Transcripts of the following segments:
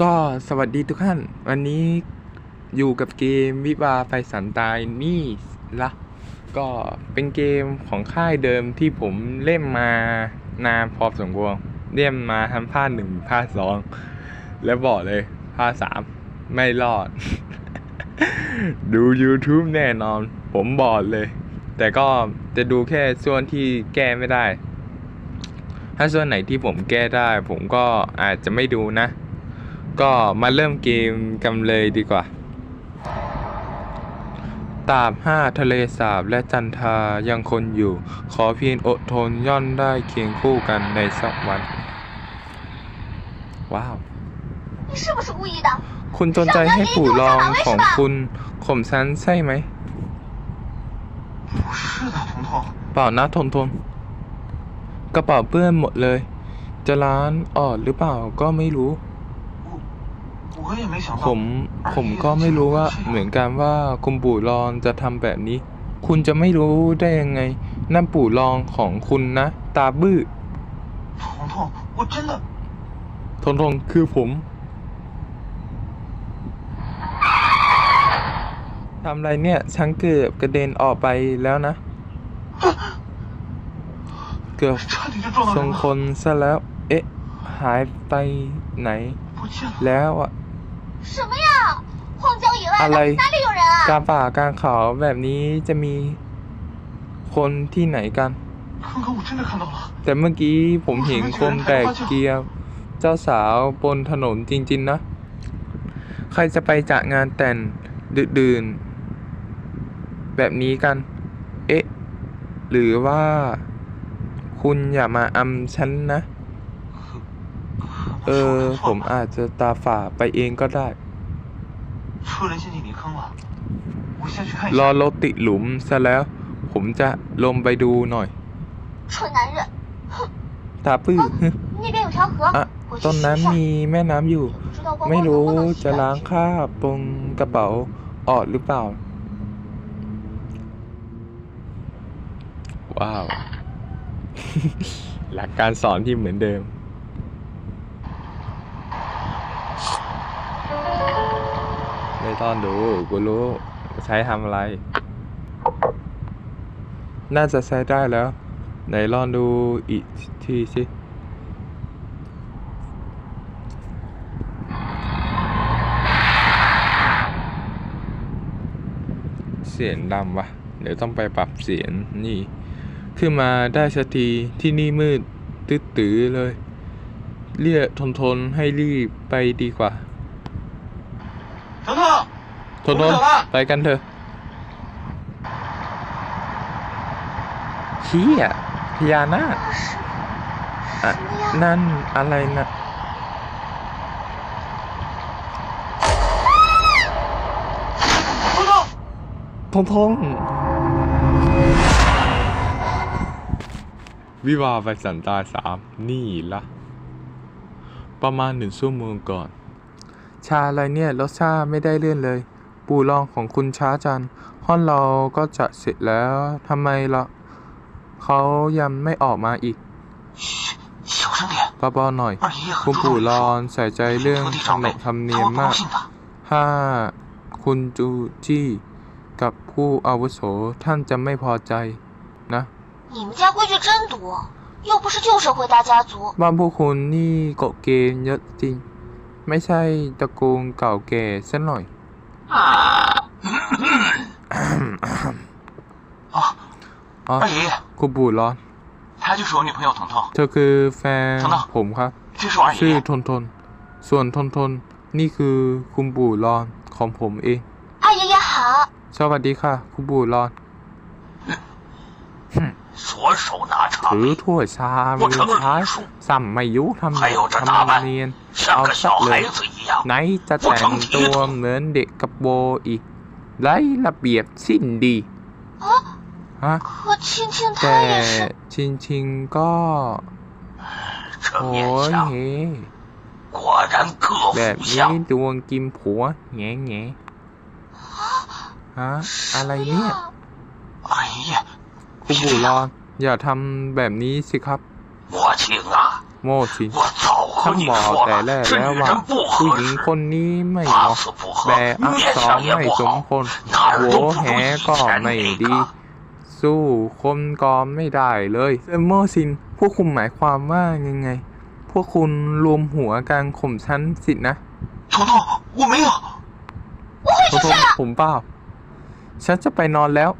ก็สวัสดีทุกท่าน วันนี้อยู่กับเกมวิวาไฟสันตายนี่ละก็เป็นเกมของค่ายเดิมที่ผมเล่นมานานพอสมควรเล่นมาทั้งภาคหนึ่งภาคสองแล้วบอกเลยภาคสามไม่รอด ดู YouTube แน่นอน ผมบอกเลย แต่ก็จะดูแค่ส่วนที่แก้ไม่ได้ ถ้าส่วนไหนที่ผมแก้ได้ ผมก็อาจจะไม่ดูนะ ก็มาเริ่มเกมกันเลยดีกว่า ตาบห้าทะเลสาบและจันทายังคนอยู่ ขอเพียงอดทนย่อนได้เคียงคู่กันในสักวัน ว้าวคุณจนใจให้ปู่ลองของคุณข่มฉันใช่ไหมเปล่านะทนทนกระเป๋าเปื้อนหมดเลย จะร้านออดหรือเปล่าก็ไม่รู้ ผมผมก็ไม่รู้ว่าเหมือนกันว่าคุณปู่รองจะทำแบบนี้ คุณจะไม่รู้ได้ยังไงนั่นปู่รองของคุณนะ ตาบื้อทงทงคือผมทำไรเนี่ยฉันเกือบกระเด็นออกไปแล้วนะ เกือบทรงคนซะแล้ว เอ๊ะ หายไปไหน แล้วอะ 什么呀？荒郊野外 อะไร 的，哪里有人 กลา 啊？ งป่ากลางเขาแบบนี้จะมีคนที่ไหนกัน 刚刚我真的看到了， แต่เมื่อกี้ผมเห็นคนแบกเกียร์เจ้าสาวบนถนนจริง ๆ นะ ใครจะไปจัดงานแต่งดึกดื่นแบบนี้กัน เอ๊ะ หรือว่า คุณอย่ามาอำฉันนะ เออ ผมอาจจะตาฝ่าไปเองก็ได้รอรถติดหลุมซะแล้ว ผมจะลงไปดูหน่อยตาปื้ออะต้นนั้นมีแม่น้ำอยู่ ไม่รู้จะล้างคราบตรงกระเป๋าออดหรือเปล่า ว้าว หลักการสอนที่เหมือนเดิม ไม่ต้องดู กูรู้ใช้ทำอะไร น่าจะใช้ได้แล้ว ไหนลองดูอีกทีสิเสียงดำวะเดี๋ยวต้องไปปรับเสียงนี่ ขึ้นมาได้สักทีที่นี่มืดตึ๊ดตือเลย เรียกทนทนๆให้รีบไปดีกว่า彤彤， ทนทนไปกันเถอะเฮียพญานาคอะนั่นอะไรนะทงทงวิวาไปสันตาสามนี่ละ ประมาณหนึ่งชั่วโมงก่อน ชาอะไรเนี่ยรสชาไม่ได้เลื่อนเลย ปู่ลองของคุณช้าจันห้องเราก็จะเสร็จแล้วทำไมละเขายังไม่ออกมาอีกเบาๆหน่อย คุณปู่รอนใส่ใจเรื่องขนบธรรมเนียมมากถ้าคุณจูจี้กับผู้อาวุโสท่านจะไม่พอใจนะบ้านพวกคุณนี่กเกณฑ์เยอะจริง ไม่ใช่ตระกูลเก่าแก่ซะหน่อย 啊， อ๋อ 二爷爷， คุณปู่ร้อน 她就是我女朋友彤彤， เธอคือแฟน ทนนะ ผมครับ 这是我二爷 ชื่อ 爷。 ทนทน ส่วนทนทน นี่คือคุณปู่รอนของผมเอง 二爷爷好， สวัสดีค่ะ คุณปู่รอน 左手拿茶 ถือถ้วยชามมือท้ายซ้ำไม่ยุทำทำเนียนเอาสักเลยไหนจะแต่งตัวเหมือนเด็กกระโอีกไรระเบียบสิ้นดีฮะแต่ชิงชิงก็โอ้ยแบบนี้ดวงกิมผัวแง่แง่ฮะอะไรเนี่ยไอ้ยคุณบูรอน อย่าทำแบบนี้สิครับ โม่ชิงช่างบอกแต่แรกแล้วว่าผู้หญิงคนนี้ไม่เหมาะแบอักษรไม่สมคนหัวแหก็ไม่ดี สู้คนกอมไม่ได้เลยโม่ชินพวกคุณหมายความว่ายังไง พวกคุณรวมหัวการข่มฉันสินะโทโกทโทผมเปล่าฉันจะไปนอนแล้ว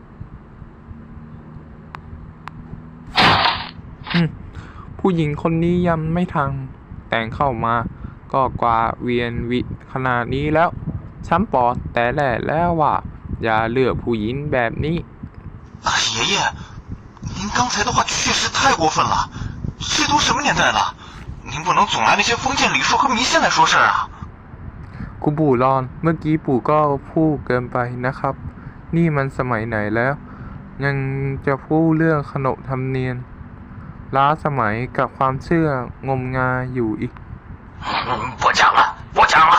ผู้หญิงคนนี้ยังไม่ทันแต่งเข้ามา ก็กว่าเวียนวิขนาดนี้แล้ว ฉันบอกแต่แรกแล้วว่า อย่าเลือกผู้หญิงแบบนี้ 啊，爷爷，您刚才的话确实太过分了，这都什么年代了？您不能总拿那些封建礼数和迷信来说事儿啊！ คุณปู่รอน เมื่อกี้ปู่ก็พูดเกินไปนะครับ นี่มันสมัยไหนแล้ว ยังจะพูดเรื่องขนบธรรมเนียม ล้าสมัยกับความเชื่องมงายอยู่อีก 嗯，不讲了，不讲了。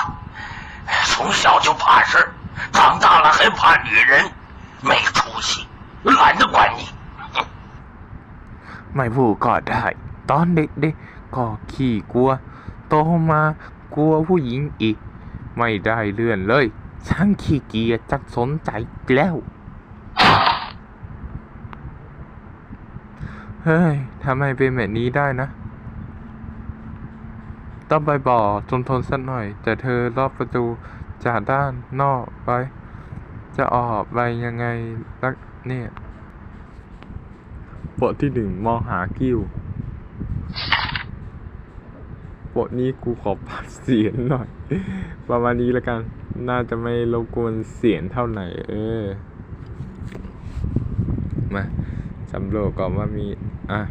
从小就怕事，长大了还怕女人，没出息，懒得管你。 ไม่พูดก็ได้ ตอนเด็กๆก็ขี้กลัว โตมากลัวผู้หญิงอีก ไม่ได้เลื่อนเลยช่างขี้เกียจจักสนใจแล้ว เฮ้ยทำไมเป็นแบบนี้ได้นะ ต้องไปบอกทนทนสักหน่อย แต่เธอล็อกประตูจากด้านนอกไป จะออกไปยังไงลักเนี่ยบทที่หนึ่งมองหากิ้วบทนี้กูขอปรับเสียงหน่อย ประมาณนี้แล้วกัน น่าจะไม่รบกวนเสียงเท่าไหร่เออ มาสำรวจก่อนว่ามี อะ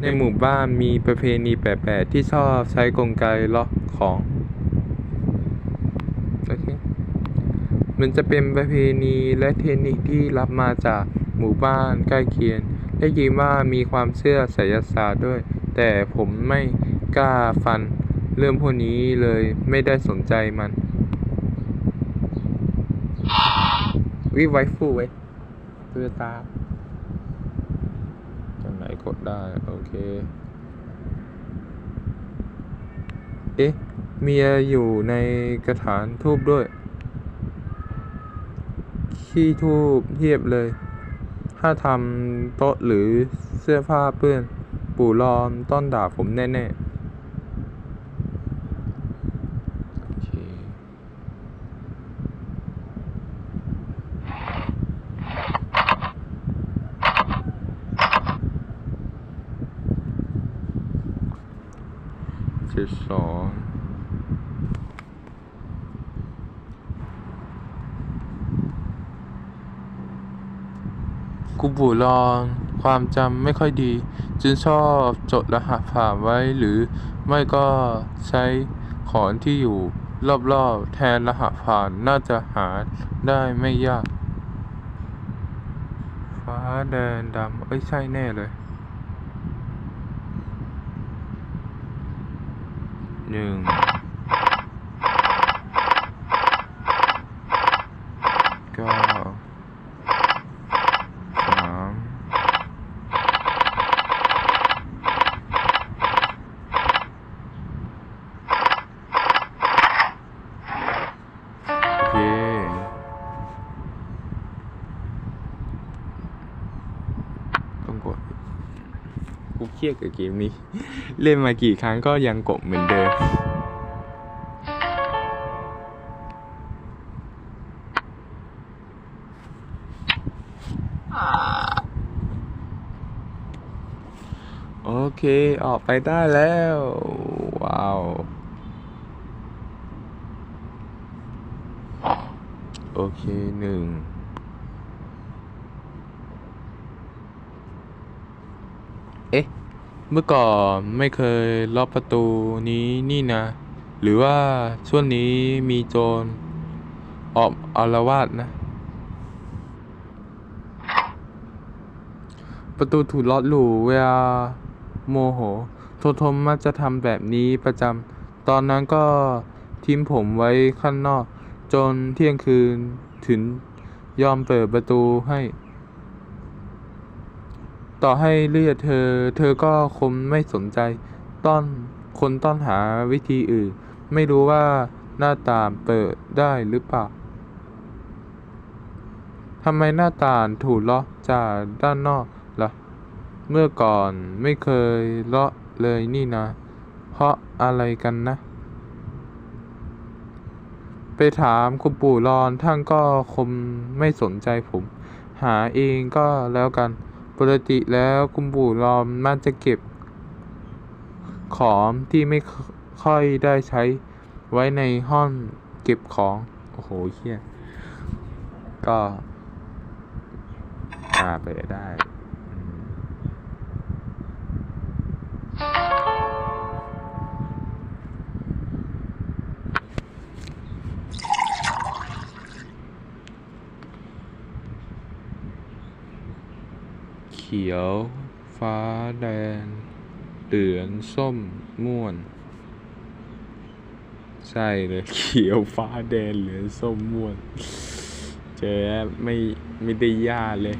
ในหมู่บ้านมีประเพณีแปลกๆที่ชอบใช้กลไกล็อกของโอเคมันจะเป็นประเพณีและเทคนิคที่รับมาจากหมู่บ้านใกล้เคียงได้ยินว่ามีความเชื่อไสยศาสตร์ด้วย แต่ผมไม่กล้าฟันเรื่องพวกนี้เลยไม่ได้สนใจมันวิไวฟูไว้เพื่อตา กดได้ โอเค เอ๊ะ เมียอยู่ในกระถางทูบด้วย ขี้ทูบเทียบเลย ถ้าทำโต๊ะหรือเสื้อผ้าเปื้อน ปู่รอมต้อนด่าผมแน่ ๆ เจ็ดสองกูบูรอนความจำไม่ค่อยดี จึงชอบจดรหัสผ่านไว้หรือไม่ก็ใช้ของที่อยู่รอบๆ แทนรหัสผ่านน่าจะหาได้ไม่ยาก ฟ้าแดงดำเอ้ยใช่แน่เลย หนึ่งเก้าสามโอเคต้องกดกูเครียดกับเกมนี้ เล่นมากี่ครั้งก็ยังกดเหมือนเดิมโอเค ออกไปได้แล้ว ว้าว โอเคหนึ่ง เอ๊ะ เมื่อก่อนไม่เคยล็อกประตูนี้นี่นะ หรือว่าช่วงนี้มีโจรออกอารวาสนะ ประตูถูกล็อกอยู่เวลาโมโหโทโทมมักจะทำแบบนี้ประจำตอนนั้นก็ทิ้งผมไว้ข้างนอก จนเที่ยงคืนถึงยอมเปิดประตูให้ ต่อให้เลือดเธอ เธอก็คงไม่สนใจ ต้อนคนต้องหาวิธีอื่น ไม่รู้ว่าหน้าต่างเปิดได้หรือเปล่าทำไมหน้าต่างถูกล็อกจากด้านนอกล่ะ เมื่อก่อนไม่เคยเลาะเลยนี่นะ เพราะอะไรกันนะ ไปถามคุณปู่รอนท่านก็คงไม่สนใจผม หาเองก็แล้วกัน ปกติแล้วคุณปู่รอนมักจะเก็บ ของที่ไม่ค่อยได้ใช้ไว้ในห้องเก็บของ โอ้โหเฮียก็พาไปได้ ขียว ฟ้าแดง เหลืองส้ม ม่วน ใช่เลย เขียวฟ้าแดงเหลืองส้ม ม่วน เจอไม่ไม่ได้ยากเลย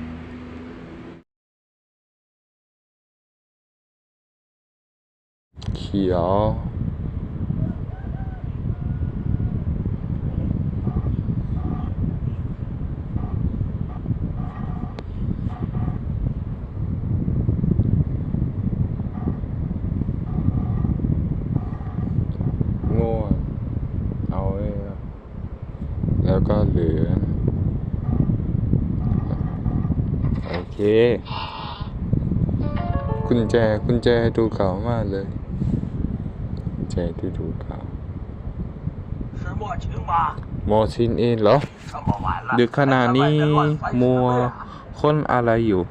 เขียวงเอาไว้ครับแล้วก็เหลืองโอเค กุญแจกุญแจดูเก่ามากเลยแจที่ดูเก่าโมชินเองเหรอดึกขนาดนี้มัวค้นอะไรอยู่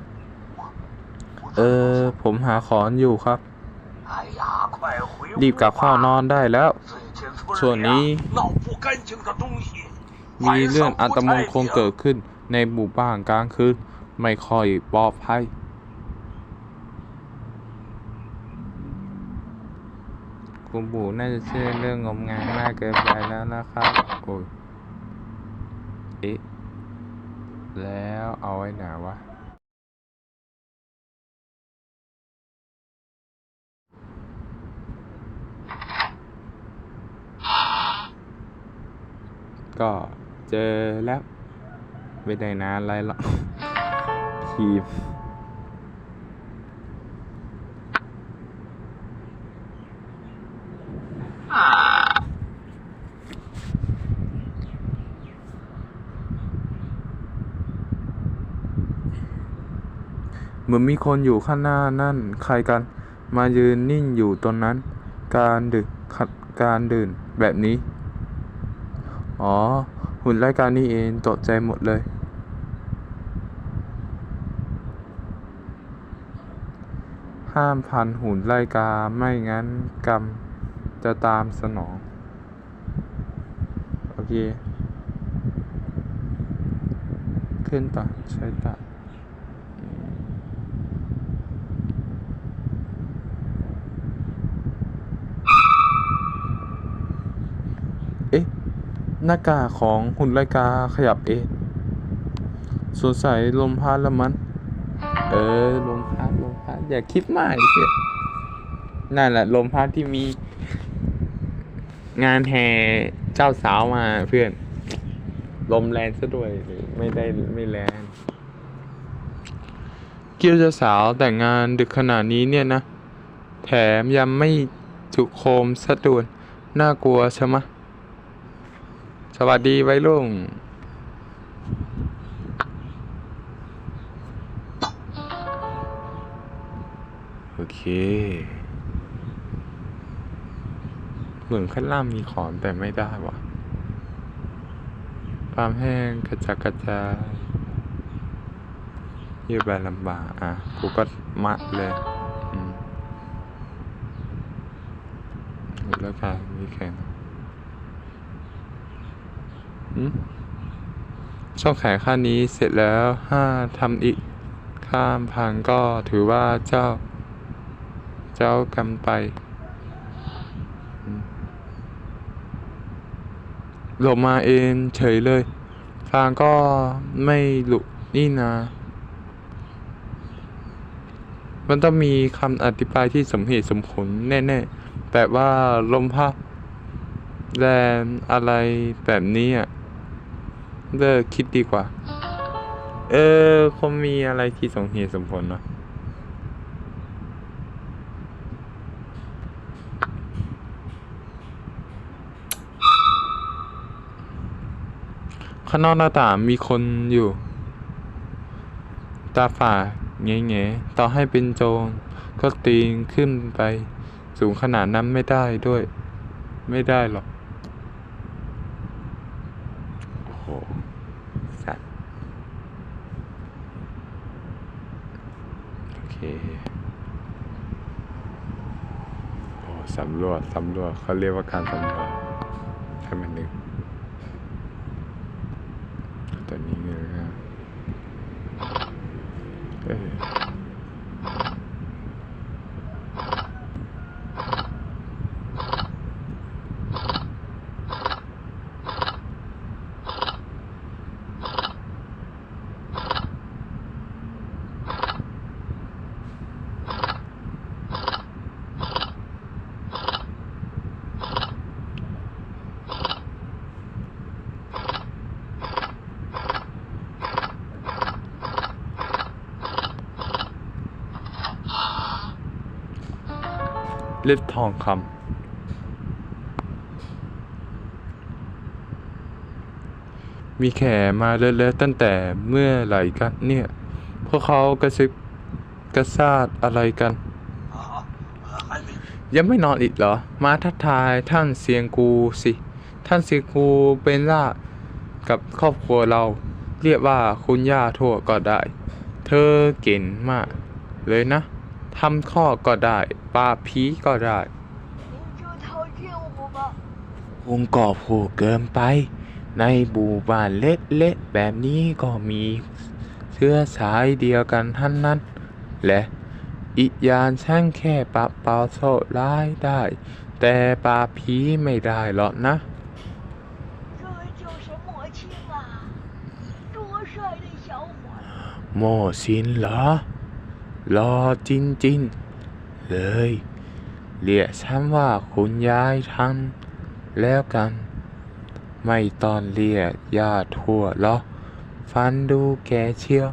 เออ ผมหาขอนอยู่ครับ รีบกลับข้นอนได้แล้ว ส่วนนี้ มีเรื่องอัตมงคงเกิดขึ้นในหมู่บ้านกลางคืน ไม่ค่อยปลอดภัยคุณปู่น่าจะเชื่อเรื่องงมงายมากเกินไปแล้วนะครับ โอ้ย เอ๊ะ แล้วเอาไว้ไหนวะ ก็เจอแล้วไม่ได้นานอะไรหรอก คีบเหมือนมีคนอยู่ข้างหน้านั่น ใครกัน มายืนนิ่งอยู่ตรงนั้น การดึกขัดการดื่นแบบนี้ อ๋อ หุ่นรายการนี้เองตกใจหมดเลย ห้ามพันหุ่นไล่กา ไม่งั้นกรรมจะตามสนอง โอเค ขึ้นต่อใช้ต่อเอ๊ะ หน้ากากของหุ่นไลกาขยับเองสงสัยลมพัดละมันเออล อย่าคิดมากเพื่อนนั่นแหละลมพัดที่มี งานแห่เจ้าสาวมาเพื่อน ลมแรงซะด้วยไม่ได้ไม่แรงเกี่ยวเจ้าสาวแต่งงานดึกขนาดนี้เนี่ยนะ แถมยังไม่จุโคมสะดวนน่ากลัวใช่ไหมสวัสดีไว้ลุง เค เหมือนข้างล่างมีขอนแต่ไม่ได้วะความแห้งกระจัดกระจายยืดไปลำบากอะ กูก็มัดเลยอืมแล้วกันมีแข่งอืมช่องแขนข้างนี้เสร็จแล้วห้าทำอีกข้ามพังก็ถือว่าเจ้า เจ้ากำไป หลบมาเองเฉยเลย ทางก็ไม่หลุนี่นะมันต้องมีคำอธิบายที่สมเหตุสมผลแน่ๆแบบว่าลมพัดแรงอะไรแบบนี้อะเลิกคิดดีกว่า เออคงมีอะไรที่สมเหตุสมผลเนาะ ข้างนอกหน้าต่างมีคนอยู่ ตาฝ่าแง่แง่ๆต่อให้เป็นโจรก็ตีนขึ้นไป สูงขนาดนั้นไม่ได้ด้วย ไม่ได้หรอกโอ้โหสัตว์โอเคโอ้สำรวจ สำรวจเขาเรียกว่าการสำรวจให้มันนึง ตัวนี้เล ทองคำมีแขมาเลอะๆตั้งแต่เมื่อไหร่กันเนี่ย พวกเขากระซิบกระซาดอะไรกัน ยังไม่นอนอีกเหรอ มาทักทายท่านเซียงกูสิ ท่านเซียงกูเป็นล่ากับครอบครัวเรา เรียกว่าคุณย่าทั่วก็ได้ เธอเก่งมากเลยนะ ำข้อก็ได้ปราบผีก็ได้ 您就讨厌我吧。 วงก่อผูกเกินไป ในบูบ้านเล็กๆแบบนี้ก็มีเชื้อสายเดียวกันท่านนั้น และอีกอย่างช่างแค่ปรับเป่าโซ่ร้ายได้ แต่ปราบผีไม่ได้หรอกนะ 这位就是莫青啊，多帅的小伙子！ โมซินเหรอ รอจริงๆ เลย เรียกฉันว่าคุณยายท่านแล้วกัน ไม่ตอนเรียกญาทั่วหรอกฟันดูแกเชียว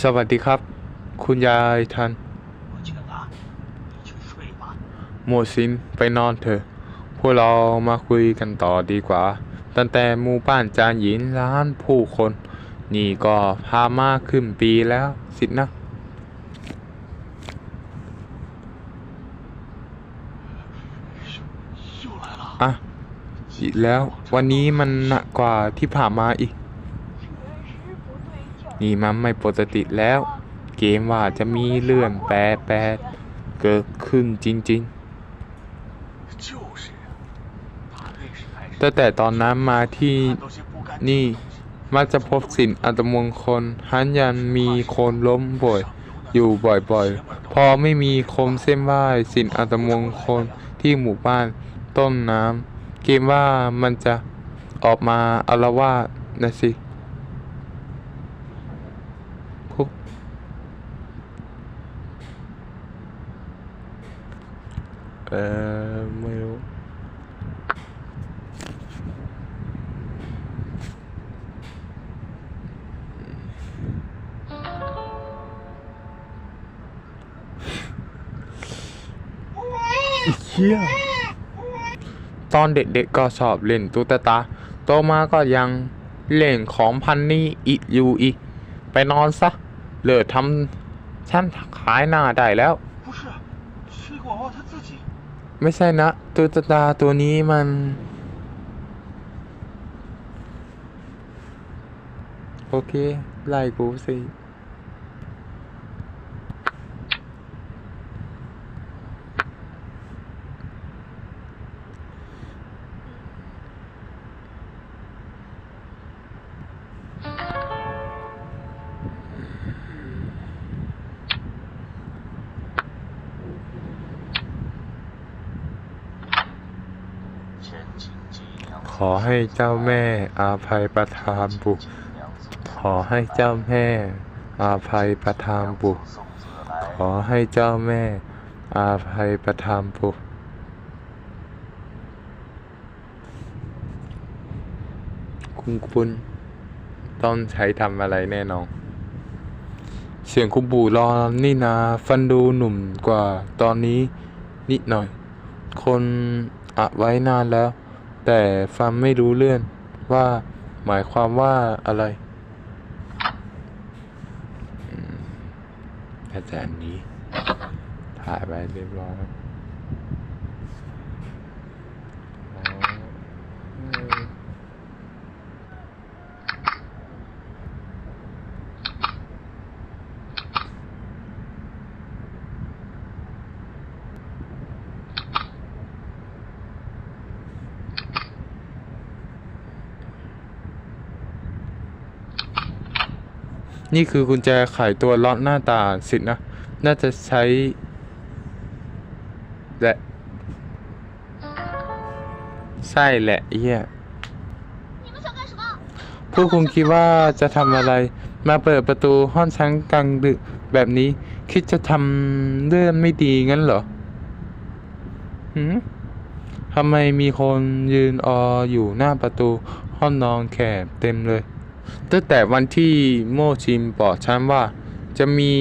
สวัสดีครับ คุณยายท่านหมวดสินไปนอนเถอะ พวกเรามาคุยกันต่อดีกว่า ตั้งแต่หมู่บ้านจานหยินล้านผู้คน นี่ก็พามาขึ้นปีแล้วสินะอะสิแล้ววันนี้มันหนักกว่าที่ผ่านมาอีก นี่มันไม่ปกติแล้ว เกมว่าจะมีเลื่อนแปรแปรเกิดขึ้นจริง ๆ แต่แต่ตอนนั้นมาที่นี่ มักจะพบสิ่งอัตมงคลหันยันมีคนล้มบ่อย อยู่บ่อยๆ พอไม่มีคมเส้นไหว้สิ่งอัตมงคลที่หมู่บ้านต้นน้ำเกมว่ามันจะออกมาอารวาสนะสิเออไม่รู้ เฮียตอนเด็กๆก็ชอบเล่นตุ๊กตา โตมาก็ยังเล่นของพันนี่อีอยู่อีก ไปนอนซะ เลิกทำฉันขายหน้าได้แล้ว ไม่ใช่นะตุ๊กตาตัวนี้มันโอเค ไล่กูสิ ขอให้เจ้าแม่อาภัยประทานบุขอให้เจ้าแม่อาภัยประทานบุขอให้เจ้าแม่อาภัยประทานบุคุณคุณต้องใช้ทำอะไรแน่นอน เสียงคุณปู่รอนนี่นา ฟันดูหนุ่มกว่าตอนนี้นิดหน่อย คนอัดไว้นานแล้ว แต่ฟังไม่รู้เรื่องว่าหมายความว่าอะไรอาจารย์นี้ ถ่ายไปเรียบร้อย นี่คือกุญแจไขตัวล็อตหน้าตาสินะ น่าจะใช้ แหละ ใช่แหละเฮียผู้คุมคิดว่าจะทำอะไร มาเปิดประตูห้องชั้นกลางดึกแบบนี้ คิดจะทำเรื่องไม่ดีงั้นเหรอหืมทำไมมีคนยืนอออยู่หน้าประตูห้องนอนแขกเต็มเลย ตั้งแต่วันที่โมชิมบอกฉันว่า จะมี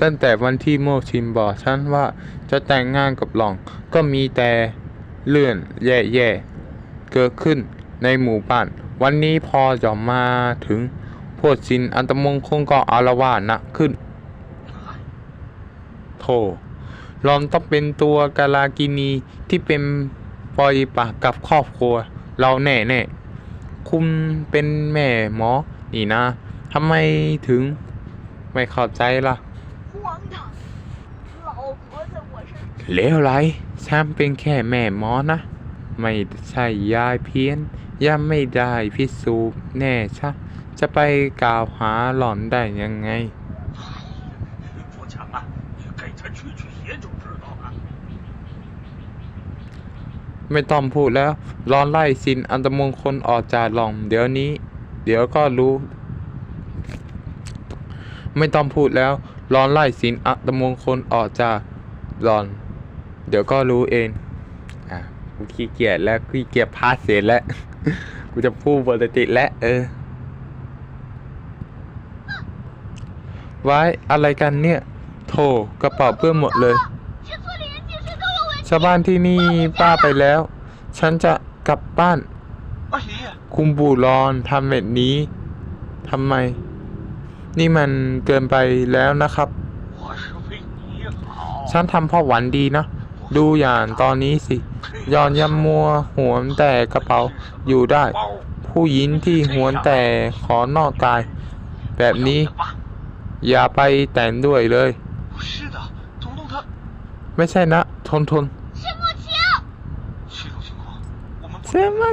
ตั้งแต่วันที่โมชิมบอกฉันว่า จะแต่งงานกับหล่อง ก็มีแต่เรื่องแย่ๆเกิดขึ้นในหมู่บ้าน วันนี้พอจะมาถึงพวกชินอันตมงคงก็อารวาสนักขึ้นโธ่ลอมต้องเป็นตัวกาลากินีที่เป็นปล่อยปากกับครอบครัว เราแน่แน่ คุณเป็นแม่หมอ นี่นะทำไมถึงไม่เข้าใจล่ะเลวไรฉันเป็นแค่แม่หมอนะ ไม่ใช่ยายเพี้ยนย่ำไม่ได้พิสูจน์แน่ชัจะไปกล่าวหาหล่อนได้ยังไง ไม่ต้องพูดแล้ว ร้อนไล่สินอันตมงคลออกจากหล่อง เดี๋ยวนี้ เดี๋ยวก็รู้ ไม่ต้องพูดแล้ว ร้อนไล่สินอัตมงคลออกจากหลอน เดี๋ยวก็รู้เอง อะ กูขี้เกียจแล้วขี้เกียจพาเสียแล้ว กูจะพูดปกติแล้วเออ ไว้อะไรกันเนี่ย โถกระเป๋าเปื้อนหมดเลย ชาวบ้านที่นี่ป้าไปแล้ว ฉันจะกลับบ้าน 阿姨， คุณปู่รอนทำแบบนี้ทำไม นี่มันเกินไปแล้วนะครับ 我是为你好。 ฉันทำเพราะหวังดีนะ ดูอย่างตอนนี้สิยอนยำมัวหวนแต่กระเป๋าอยู่ได้ 包 ผู้หญิงที่หวนแต่ขอนอกกาย แบบนี้ 的吧？ อย่าไปแต่งด้วยเลย 不是的，彤彤他 ไม่ใช่นะ ทนเซมาเ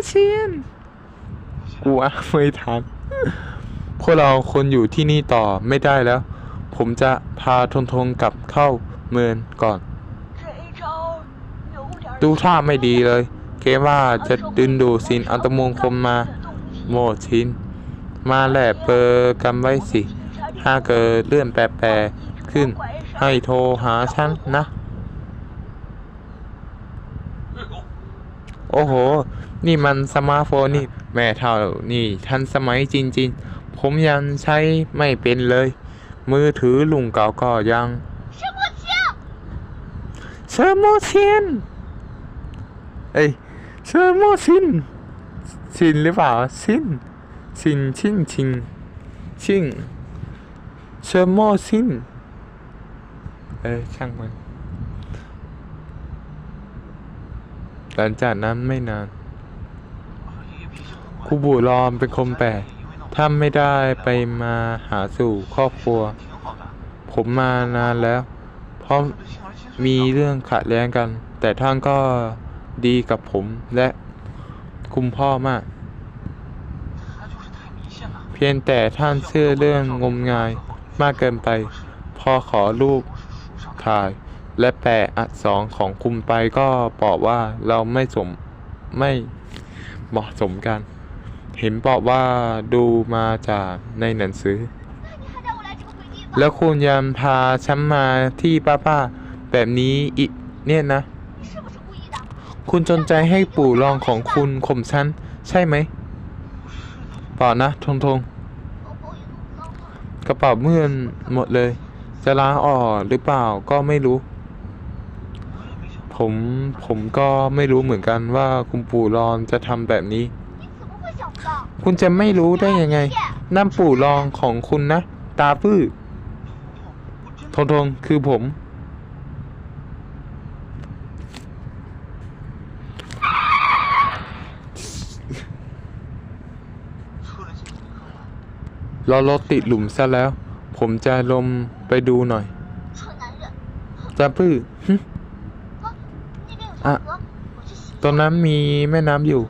ชียนกูอะไม่ทันพวกเราคนอยู่ที่นี่ต่อไม่ได้แล้ว ผมจะพาทนทงกลับเข้าเมืองก่อน ดูท่าไม่ดีเลย เกว่าจะดึงดูสินอัตมงคมมาโมชิน มาแหละเปอร์กันไว้สิ ถ้าเกิดเลื่อนแปรๆขึ้น ให้โทรหาฉันนะ โอ้โห นี่มันสมาร์ทโฟนนี่ แม่เท่านี่ทันสมัยจริง ๆ ผมยังใช้ไม่เป็นเลย มือถือลุงเก่าก็ยังเซอร์โมเซียนเอ้ยเซอร์โมชินชินหรือเปล่าชินชินชิงชิงชิงเซอร์โมชินเอ้ยช่างมัน หลังจากนั้นไม่นานคูบุรอมเป็นคมแปดถ้าไม่ได้ไปมาหาสู่ครอบครัว ผมมานานแล้ว เพราะมีเรื่องขัดแย้งกัน แต่ท่านก็ดีกับผมและคุมพ่อมาก เพียงแต่ท่านเชื่อเรื่องงมงายมากเกินไป พอขอรูปถ่าย และแปลอักษรของคุณไปก็บอกว่าเราไม่สมไม่เหมาะสมกัน เห็นบอกว่าดูมาจากในหนังสือ แล้วคุณยังพาฉันมาที่ป้าป้าแบบนี้อีกเนี่ยนะ คุณจนใจให้ปู่รองของคุณข่มฉันใช่ไหมเปล่านะทงทงกระเป๋าเมื่อนหมดเลย จะล้าออกหรือเปล่าก็ไม่รู้ ผมผมก็ไม่รู้เหมือนกันว่าคุณปู่รอนจะทำแบบนี้ คุณจะไม่รู้ได้ยังไงน้ำปู่รองของคุณนะ ตาพื้อทงทงคือผม รอรถติดหลุมซะแล้ว ผมจะลมไปดูหน่อย ตาพื้อ อะ ตรงนั้นมีแม่น้ำอยู่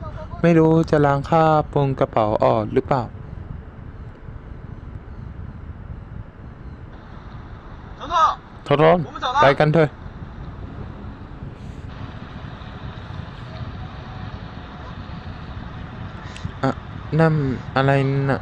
ไม่รู้จะล้างค่าปงกระเป๋าออดหรือเปล่าทอรอนไปกันเถอะ อะ นั่นอะไรนะ่ะ